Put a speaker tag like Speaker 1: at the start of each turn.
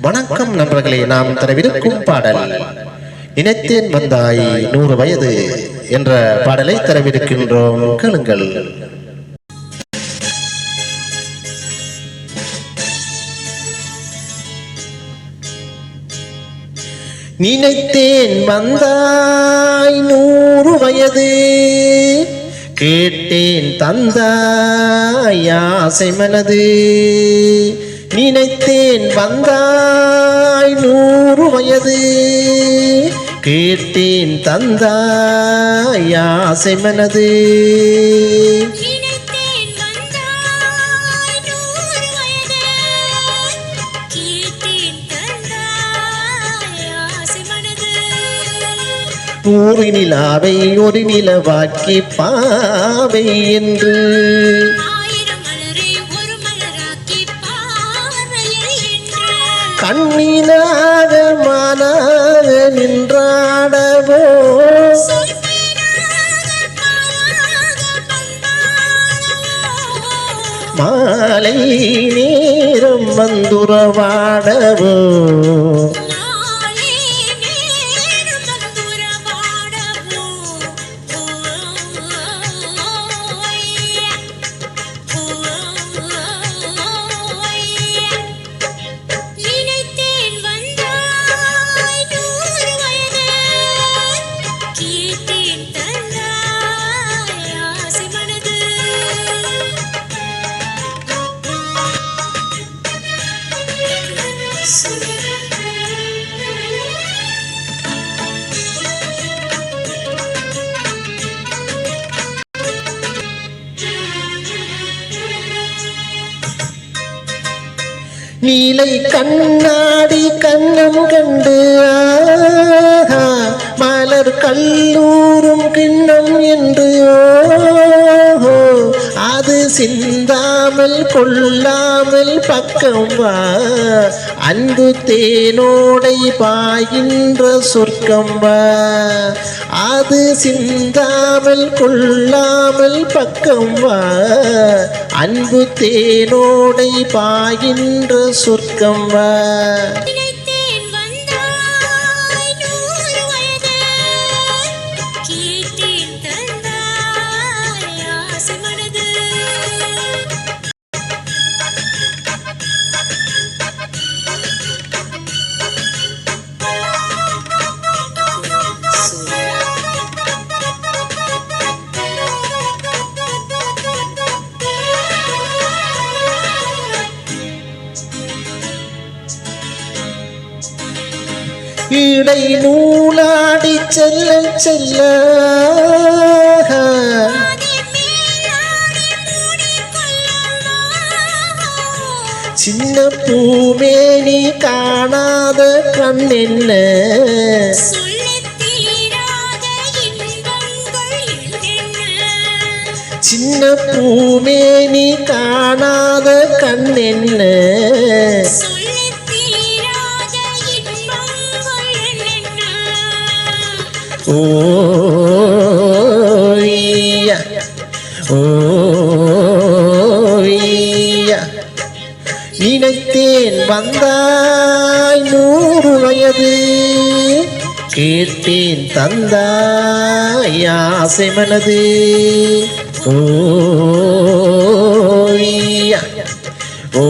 Speaker 1: வணக்கம் நண்பர்களே நாம் தரவிருக்கும் பாடல். நினைத்தேன் வந்தாய் நூறு வயது என்ற பாடலை தரவிருக்கின்றோம். கேளுங்கள். நினைத்தேன் வந்தாய் நூறு வயது. கேட்டேன் தந்தாய் ஆசை மனது. நினைத்தேன் வந்தாய் நூறு வயது. கேட்டேன் தந்தாய் ஆசை மனது.
Speaker 2: நூறு
Speaker 1: நிலாவை ஒரு நிலவாக்கி பாவை என்று. மீனாக மானாக நின்றாடவோ? மாலை நேரம் வந்துறவாடவோ நீலை கண்ணாடி கண்ணம் கண்டு ஆஹா, மலர் கல்லூரும் கிண்ணம் என்று ஓஹோ, அது சிந்தாமல் கொள்ளாமல் பக்கம் வா. அன்பு தேனோடை பாயின்ற சொர்க்கம் வா. அது சிந்தாமல் கொள்ளாமல் பக்கம் வா. அன்பு தேனோடை பாய்கின்ற சொர்க்கம் இடை நூலாடி செல்ல செல்ல. சின்ன பூமே நீ காணாத கண் என்ன சின்ன பூமே நீ காணாத கண் என்ன ஓய்யா. ஓய்யா. நினைத்தேன் வந்தாய் நூறு வயது. கேட்டேன் தந்தாய் ஆசை மனது. ஓய்யா.
Speaker 3: ஓ